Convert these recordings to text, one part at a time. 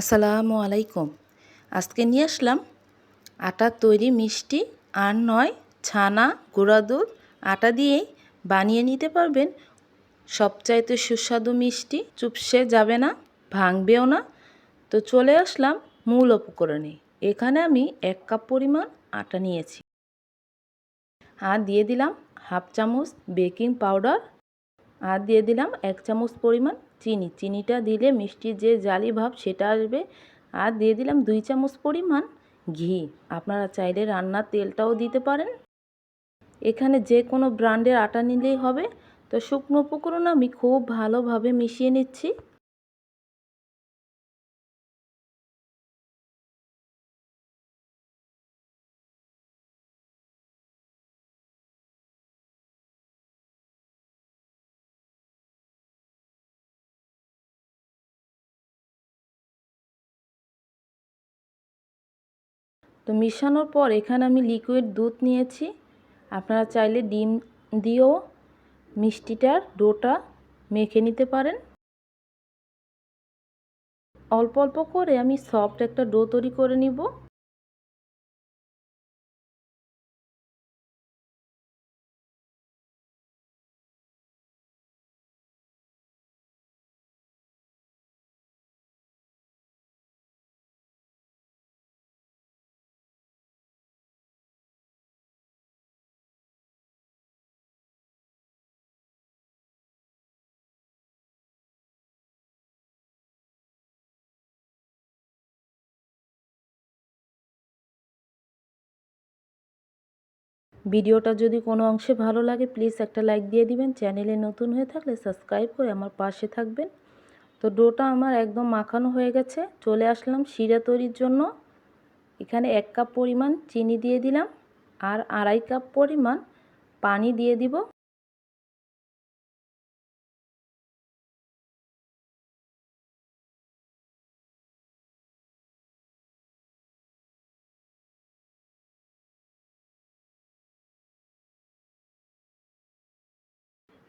আসসালামু আলাইকুম। আজকে নিয়ে আসলাম আটার তৈরি মিষ্টি আর নয় ছানা, গুঁড়া দুধ। আটা দিয়েই বানিয়ে নিতে পারবেন। সবচাইতে সুস্বাদু মিষ্টি, চুপসে যাবে না, ভাঙবেও না। তো চলে আসলাম মূল উপকরণে। এখানে আমি এক কাপ পরিমাণ আটা নিয়েছি। আর দিয়ে দিলাম হাফ চামচ বেকিং পাউডার। আর দিয়ে দিলাম এক চামচ পরিমাণ চিনি, চিনিটা দিলে মিষ্টির যে জালি ভাব সেটা আসবে। আর দিয়ে দিলাম দুই চামচ পরিমাণ ঘি। আপনারা চাইলে রান্নার তেলটাও দিতে পারেন। এখানে যে কোনো ব্র্যান্ডের আটা নিলেই হবে। তো শুকনো উপকরণ আমি খুব ভালোভাবে মিশিয়ে নিচ্ছি। তো মিশানোর পর এখানে আমি লিকুইড দুধ নিয়েছি। আপনারা চাইলে ডিম দিয়েও মিষ্টিটার ডোটা মেখে নিতে পারেন। অল্প অল্প করে আমি সফট একটা ডো তৈরি করে নিব। ভিডিওটা যদি কোনো অংশে ভালো লাগে প্লিজ একটা লাইক দিয়ে দিবেন। চ্যানেলে নতুন হয়ে থাকলে সাবস্ক্রাইব করে আমার পাশে থাকবেন। তো ডোটা আমার একদম মাখানো হয়ে গেছে। চলে আসলাম শিরা তৈরির জন্য। এখানে এক কাপ পরিমাণ চিনি দিয়ে দিলাম। আর আড়াই কাপ পরিমাণ পানি দিয়ে দিব।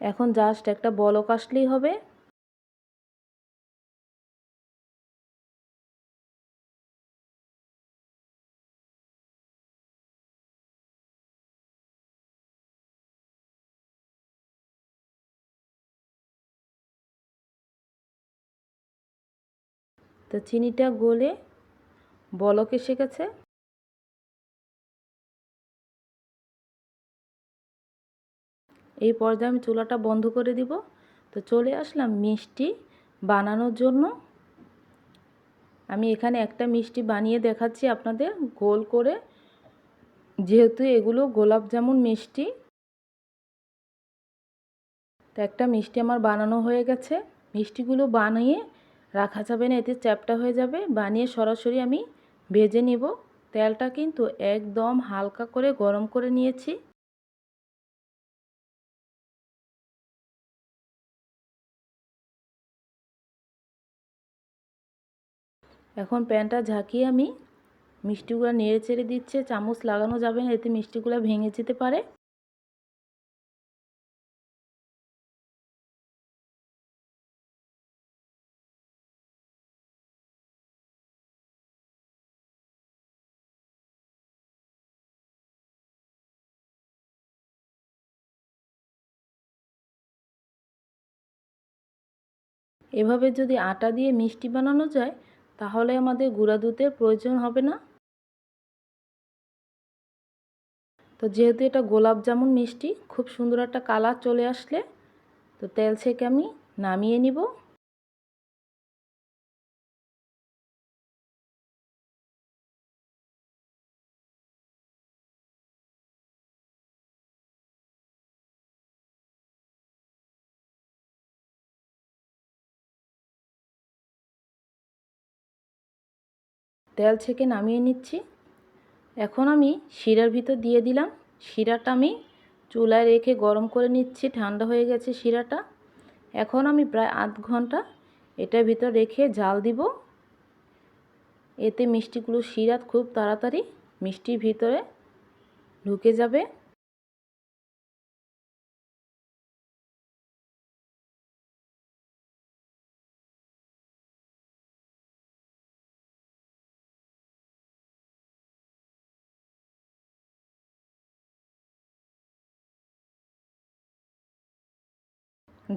এখন জাস্ট একটা বলক আসলেই হবে। তো চিনিটা গলে বলক গেছে। এই পর্যায়ে আমি চুলাটা বন্ধ করে দিব। তো চলে আসলাম মিষ্টি বানানোর জন্য। আমি এখানে একটা মিষ্টি বানিয়ে দেখাচ্ছি আপনাদের গোল করে। যেহেতু এগুলো গোলাপ জামুন মিষ্টি। তো একটা মিষ্টি আমার বানানো হয়ে গেছে। মিষ্টিগুলো বানিয়ে রাখা যাবে না, এতে চ্যাপটা হয়ে যাবে। বানিয়ে সরাসরি আমি ভেজে নিব। তেলটা কিন্তু একদম হালকা করে গরম করে নিয়েছি। এখন প্যানটা ঝাঁকিয়ে আমি মিষ্টিগুলো নেড়ে চেড়ে দিচ্ছে। চামচ লাগানো যাবে না, এতে মিষ্টিগুলো ভেঙে যেতে পারে। এভাবে যদি আটা দিয়ে মিষ্টি বানানো যায় তাহলে আমাদের গুঁড়া দুধের প্রয়োজন হবে না? তো যেহেতু এটা গোলাপ জামুন মিষ্টি, খুব সুন্দর একটা কালার চলে আসলে, তো তেল থেকে আমি নামিয়ে নিব। তেল ছেঁকে নামিয়ে নিচ্ছি। এখন আমি শিরার ভিতর দিয়ে দিলাম। শিরাটা আমি চুলায় রেখে গরম করে নিচ্ছি, ঠান্ডা হয়ে গেছে শিরাটা। এখন আমি প্রায় আধ ঘণ্টা এটার ভিতর রেখে জাল দিব। এতে মিষ্টিগুলো শিরা খুব তাড়াতাড়ি মিষ্টির ভিতরে ঢুকে যাবে।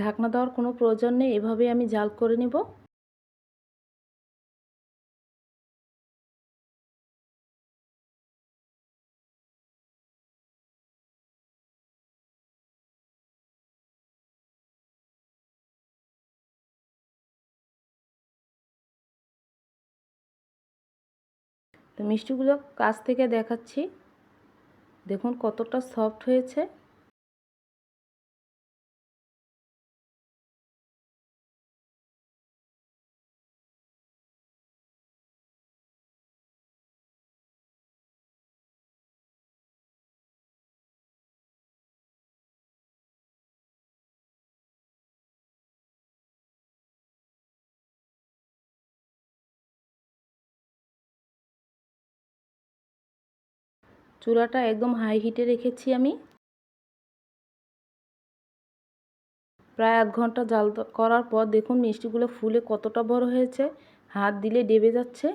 ঢাকনা দেওয়ার কোনো প্রয়োজন নেই, এভাবেই আমি জাল করে নেব। তো মিষ্টিগুলো কাছ থেকে দেখাচ্ছি। দেখুন কতটা সফট হয়েছে। চুলাটা একদম হাই হিটে রেখেছি আমি। প্রায় আধ ঘণ্টা জাল করার পর দেখুন মিষ্টিগুলো ফুলে কতটা বড় হয়েছে, হাত দিলে ডেবে যাচ্ছে।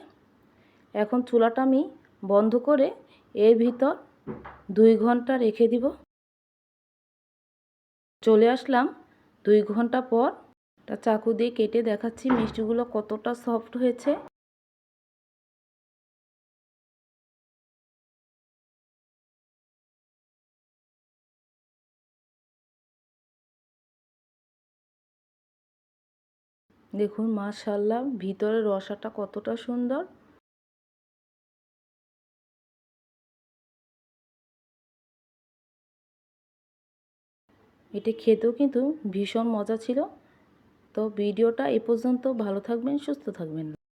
এখন চুলাটা আমি বন্ধ করে এর ভিতর দুই ঘণ্টা রেখে দিব। চলে আসলাম দুই ঘণ্টা পর চাকু দিয়ে কেটে দেখাচ্ছি মিষ্টিগুলো কতটা সফট হয়েছে। দেখুন, মাশাল্লাহ, ভিতরে রসাটা কতটা সুন্দর। এটি খেতেও কিন্তু ভীষণ মজা ছিল। তো ভিডিওটা এ পর্যন্ত, ভালো থাকবেন, সুস্থ থাকবেন।